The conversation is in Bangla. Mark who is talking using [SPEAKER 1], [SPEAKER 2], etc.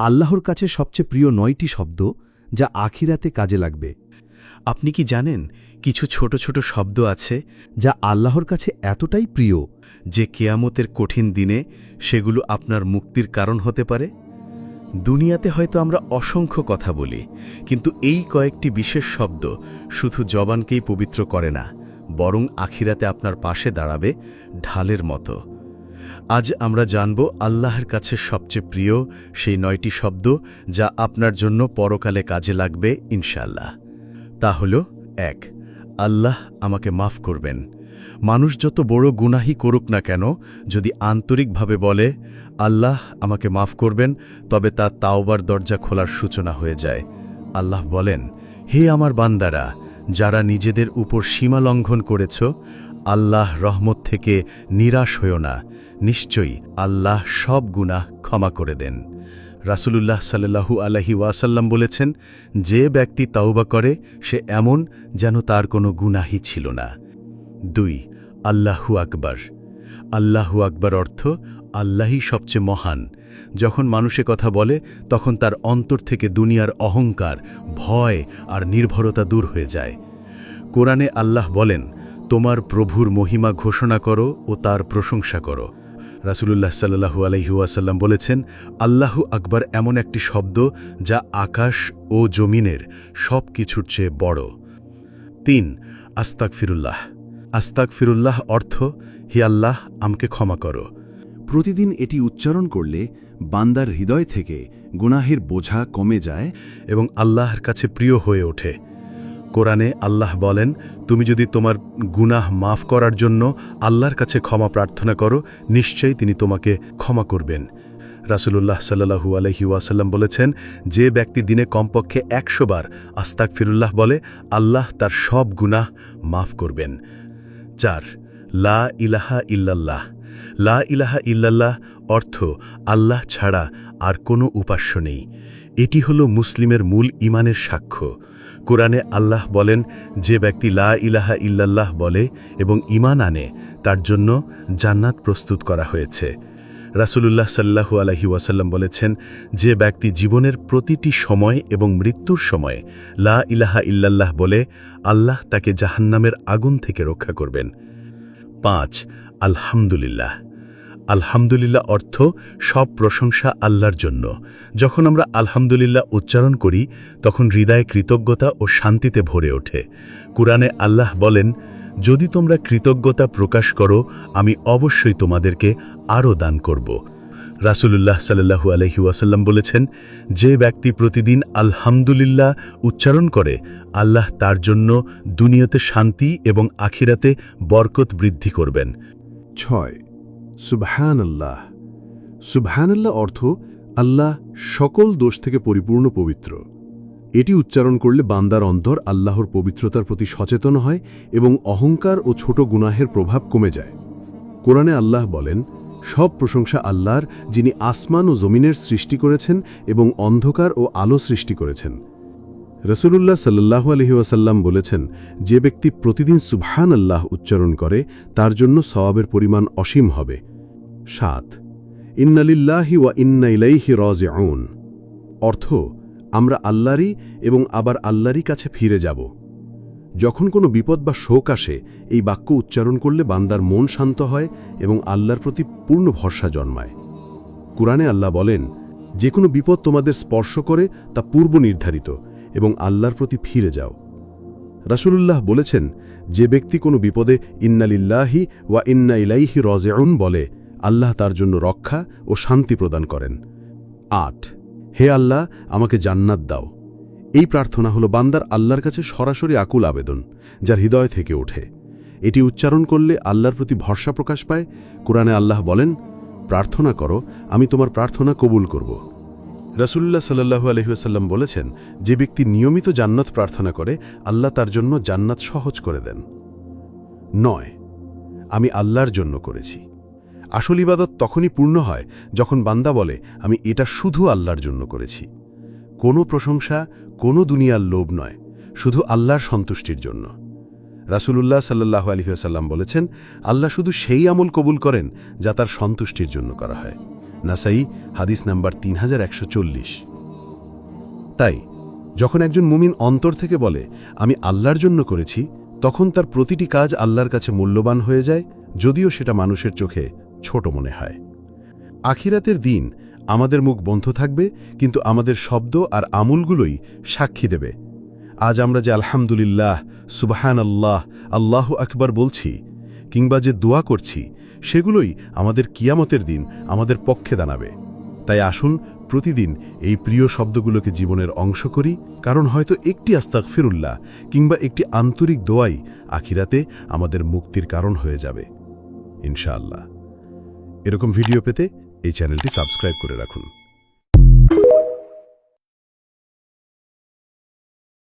[SPEAKER 1] আল্লাহর কাছে সবচেয়ে প্রিয় নয়টি শব্দ যা আখিরাতে কাজে লাগবে।
[SPEAKER 2] আপনি কি জানেন কিছু ছোট ছোট শব্দ আছে
[SPEAKER 1] যা আল্লাহর কাছে এতটাই প্রিয়
[SPEAKER 2] যে কেয়ামতের কঠিন দিনে সেগুলো আপনার মুক্তির কারণ হতে পারে? দুনিয়াতে হয়তো আমরা অসংখ্য কথা বলি, কিন্তু এই কয়েকটি বিশেষ শব্দ শুধু জবানকেই পবিত্র করে না, বরং আখিরাতে আপনার পাশে দাঁড়াবে ঢালের মতো। আজ আমরা জানব আল্লাহর কাছে সবচেয়ে প্রিয় সেই নয়টি শব্দ যা আপনার জন্য পরকালে কাজে লাগবে ইনশাল্লাহ তা হল, এক, আল্লাহ আমাকে মাফ করবেন। মানুষ যত বড় গুনাহি করুক না কেন, যদি আন্তরিকভাবে বলে, আল্লাহ আমাকে মাফ করবেন, তবে তার তাওবার দরজা খোলার সূচনা হয়ে যায়। আল্লাহ বলেন, হে আমার বান্দারা, যারা নিজেদের উপর সীমা লঙ্ঘন করেছ আল্লাহ রহমত থেকে নিরাশ হয়েও না। নিশ্চয়ই আল্লাহ সব গুনাহ ক্ষমা করে দেন। রাসূলুল্লাহ সাল্লাল্লাহু আলাইহি ওয়াসাল্লাম বলেছেন, যে ব্যক্তি তাওবা করে, সে এমন যেন তার কোনো গুনাহি ছিল না। দুই, আল্লাহু আকবার। আল্লাহু আকবার অর্থ আল্লাহই সবচেয়ে মহান। যখন মানুষে কথা বলে, তখন তার অন্তর থেকে দুনিয়ার অহংকার, ভয় আর নির্ভরতা দূর হয়ে যায়। কোরআনে আল্লাহ বলেন তোমার প্রভুর মহিমা ঘোষণা করো ও তার প্রশংসা করো। রাসূলুল্লাহ সাল্লাহু আলহিউসাল্লাম বলেছেন আল্লাহু আকবার এমন একটি শব্দ যা আকাশ ও জমিনের সব কিছুর চেয়ে বড়। তিন আস্তাক ফিরুল্লাহ আস্তাক ফিরুল্লাহ অর্থ হি আল্লাহ আমাকে ক্ষমা করো।
[SPEAKER 1] প্রতিদিন এটি উচ্চারণ করলে বান্দার হৃদয় থেকে গুনাহের বোঝা কমে যায়
[SPEAKER 2] এবং আল্লাহর কাছে প্রিয় হয়ে ওঠে। কোরআনে আল্লাহ বলেন, তুমি যদি তোমার গুনাহ মাফ করার জন্য আল্লাহর কাছে ক্ষমা প্রার্থনা করো, নিশ্চয়ই তিনি তোমাকে ক্ষমা করবেন। রাসূলুল্লাহ সাল্লাহু আলহি ওয়াসাল্লাম বলেছেন, যে ব্যক্তি দিনে কমপক্ষে একশো বার আস্তাক ফিরুল্লাহ বলে, আল্লাহ তার সব গুনাহ মাফ করবেন। চার, লা ইলাহা ইল্লাল্লাহ। লা ইলাহা ইল্লাল্লাহ অর্থ আল্লাহ ছাড়া আর কোনো উপাস্য নেই। এটি হল মুসলিমের মূল ইমানের সাক্ষ্য। কোরআনে আল্লাহ বলেন, যে ব্যক্তি লা ইলাহা ইল্লাল্লাহ বলে এবং ইমান আনে, তার জন্য জান্নাত প্রস্তুত করা হয়েছে। রাসূলুল্লাহ সাল্লাহু আলহি ওয়াসাল্লাম বলেছেন, যে ব্যক্তি জীবনের প্রতিটি সময় এবং মৃত্যুর সময় লা ইলাহা ইল্লাল্লাহ বলে, আল্লাহ তাকে জাহান্নামের আগুন থেকে রক্ষা করবেন। পাঁচ, আলহামদুলিল্লাহ। আলহামদুলিল্লাহ অর্থ সব প্রশংসা আল্লাহর জন্য। যখন আমরা আলহামদুলিল্লাহ উচ্চারণ করি, তখন হৃদয়ে কৃতজ্ঞতা ও শান্তিতে ভরে ওঠে। কুরআনে আল্লাহ বলেন, যদি তোমরা কৃতজ্ঞতা প্রকাশ করো, আমি অবশ্যই তোমাদেরকে আরও দান করব। রাসূলুল্লাহ সাল্লাহু আলহি ওয়াসাল্লাম বলেছেন, যে ব্যক্তি প্রতিদিন আলহামদুলিল্লাহ উচ্চারণ করে, আল্লাহ তার জন্য দুনিয়াতে শান্তি এবং আখিরাতে বরকত বৃদ্ধি করবেন।
[SPEAKER 3] ছয় সুবহান আল্লাহ সুবহানাল্লাহ অর্থ আল্লাহ সকল দোষ থেকে পরিপূর্ণ পবিত্র। এটি উচ্চারণ করলে বান্দার অন্তর আল্লাহর পবিত্রতার প্রতি সচেতন হয় এবং অহংকার ও ছোট গুনাহের প্রভাব কমে যায়। কোরআনে আল্লাহ বলেন, সব প্রশংসা আল্লাহর যিনি আসমান ও জমিনের সৃষ্টি করেছেন এবং অন্ধকার ও আলো সৃষ্টি করেছেন। রসুলুল্লাহ সাল্লাহ আলহি ওয়াসাল্লাম বলেছেন, যে ব্যক্তি প্রতিদিন সুবহান আল্লাহ উচ্চারণ করে, তার জন্য সওয়াবের পরিমাণ অসীম হবে। সাত, ইন্নালিল্লাহি ওয়া ইন্না ইলাইহি রাজিউন। অর্থ, আমরা আল্লাহরই এবং আবার আল্লাহরই কাছে ফিরে যাব। যখন কোনো বিপদ বা শোক আসে, এই বাক্য উচ্চারণ করলে বান্দার মন শান্ত হয় এবং আল্লাহর প্রতি পূর্ণ ভরসা জন্মায়। কুরআনে আল্লাহ বলেন, যে কোনো বিপদ তোমাদের স্পর্শ করে, তা পূর্ব নির্ধারিত এবং আল্লাহর প্রতি ফিরে যাও। রাসূলুল্লাহ বলেছেন, যে ব্যক্তি কোনো বিপদে ইন্নালিল্লাহি ওয়া ইন্না ইলাইহি রজেউন বলে, আল্লাহ তার জন্য রক্ষা ও শান্তি প্রদান করেন। আট, হে আল্লাহ, আমাকে জান্নাত দাও। এই প্রার্থনা হলো বান্দার আল্লাহর কাছে সরাসরি আকুল আবেদন, যার হৃদয় থেকে ওঠে। এটি উচ্চারণ করলে আল্লাহর প্রতি ভরসা প্রকাশ পায়। কোরআনে আল্লাহ বলেন, প্রার্থনা করো, আমি তোমার প্রার্থনা কবুল করব। রসুল্লাহ সাল্লাহু আলহিহাসাল্লাম বলেছেন, যে ব্যক্তি নিয়মিত জান্নাত প্রার্থনা করে, আল্লাহ তার জন্য জান্নাত সহজ করে দেন। নয়, আমি আল্লাহর জন্য করেছি। আসল ইবাদত তখনই পূর্ণ হয় যখন বান্দা বলে, আমি এটা শুধু আল্লাহর জন্য করেছি। কোনো প্রশংসা, কোনো দুনিয়ার লোভ নয়, শুধু আল্লাহর সন্তুষ্টির জন্য। রাসূলুল্লাহ সাল্লাহ আলহিহাসাল্লাম বলেছেন, আল্লাহ শুধু সেই আমল কবুল করেন যা তার সন্তুষ্টির জন্য করা হয়। নাসাই, হাদিস নাম্বার তিন হাজার একশো চল্লিশ। তাই, যখন একজন মুমিন অন্তর থেকে বলে, আমি আল্লাহর জন্য করেছি তখন তার প্রতিটি কাজ আল্লাহর কাছে মূল্যবান হয়ে যায়, যদিও সেটা মানুষের চোখে ছোট মনে হয়। আখিরাতের দিন আমাদের মুখ বন্ধ থাকবে, কিন্তু আমাদের শব্দ আর আমুলগুলোই সাক্ষী দেবে। আজ আমরা যে আলহামদুলিল্লাহ সুবাহান আল্লাহ আল্লাহ আকবার বলছি কিংবা যে দোয়া করছি, সেগুলোই আমাদের কিয়ামতের দিন আমাদের পক্ষে দাঁড়াবে। তাই আসুন প্রতিদিন এই প্রিয় শব্দগুলোকে জীবনের অংশ করি, কারণ হয়তো একটি আস্তাক ফিরুল্লাহ কিংবা একটি আন্তরিক দোয়াই আখিরাতে আমাদের মুক্তির কারণ হয়ে যাবে। ইনশাআল্লাহ। এরকম ভিডিও পেতে এই চ্যানেলটি সাবস্ক্রাইব করে রাখুন।